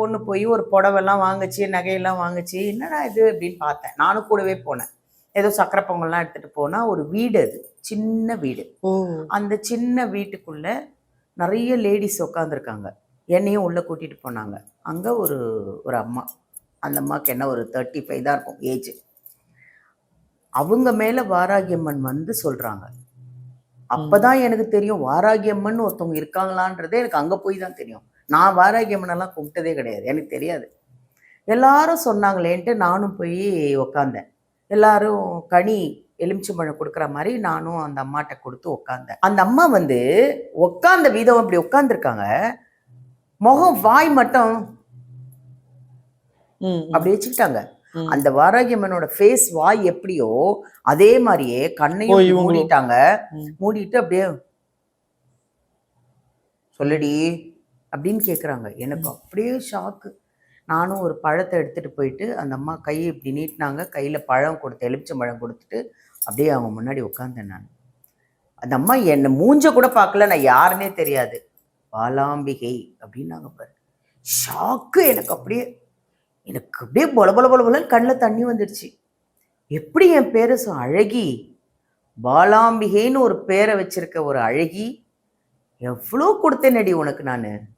பொண்ணு போய் ஒரு புடவெல்லாம் வாங்குச்சு நகையெல்லாம் வாங்குச்சு. என்னடா இது அப்படின்னு பார்த்தேன். நானும் கூடவே போனேன். ஏதோ சக்கரை பொங்கல்லாம் எடுத்துகிட்டு போனால் ஒரு வீடு அது. சின்ன வீடு. அந்த சின்ன வீட்டுக்குள்ள நிறைய லேடிஸ் உட்காந்துருக்காங்க என்னையும் உள்ளே கூட்டிகிட்டு போனாங்க. அங்கே ஒரு ஒரு அம்மா. அந்த அம்மாவுக்கு என்ன ஒரு தேர்ட்டி ஃபைவ் தான் இருக்கும் ஏஜ் அவங்க மேலே வாராகியம்மன் வந்து சொல்கிறாங்க அப்பதான் எனக்கு தெரியும். வாராகியம்மன் ஒருத்தவங்க இருக்காங்களான்றதே எனக்கு அங்கே போய் தான் தெரியும். நான் வாராகியம்மன் எல்லாம் கும்பிட்டதே கிடையாது. எனக்கு தெரியாது. எல்லாரும் சொன்னாங்களேன்ட்டு நானும் போய் உக்காந்தேன். எல்லாரும் கனி எலுமிச்சம்பழம் கொடுக்குற மாதிரி நானும் அந்த அம்மாட்ட கொடுத்து உக்காந்தேன். அந்த அம்மா வந்து உக்காந்த விதம் அப்படி உட்காந்துருக்காங்க முகம் வாய் மட்டும் அப்படி வச்சுக்கிட்டாங்க. அந்த வாராகியம்மனோட ஃபேஸ் வாய் எப்படியோ அதே மாதிரியே கண்ணையும். மூடிட்டாங்க. மூடிட்டு அப்படியே சொல்லுடி அப்படின்னு கேட்குறாங்க எனக்கு அப்படியே ஷாக்கு நானும் ஒரு பழத்தை எடுத்துட்டு போயிட்டு அந்த அம்மா கையை இப்படி நீட்டினாங்க. கையில் பழம் கொடுத்து எலுமிச்சம் பழம் கொடுத்துட்டு அப்படியே அவங்க முன்னாடி உட்காந்தேன் நான். அந்த அம்மா என்னை மூஞ்ச கூட பார்க்கல. நான் யாருன்னே தெரியாது. பாலாம்பிகை அப்படின்னாங்க பாரு. ஷாக்கு எனக்கு அப்படியே எனக்கு அப்படியே பொல பொல பொல பொலன்னு கண்ணில் தண்ணி வந்துடுச்சு எப்படி என் பேரை சொ அழகி? பாலாம்பிகைன்னு ஒரு பேரை வச்சிருக்க ஒரு அழகி? எவ்வளோ கொடுத்தேனடி உனக்கு நான்?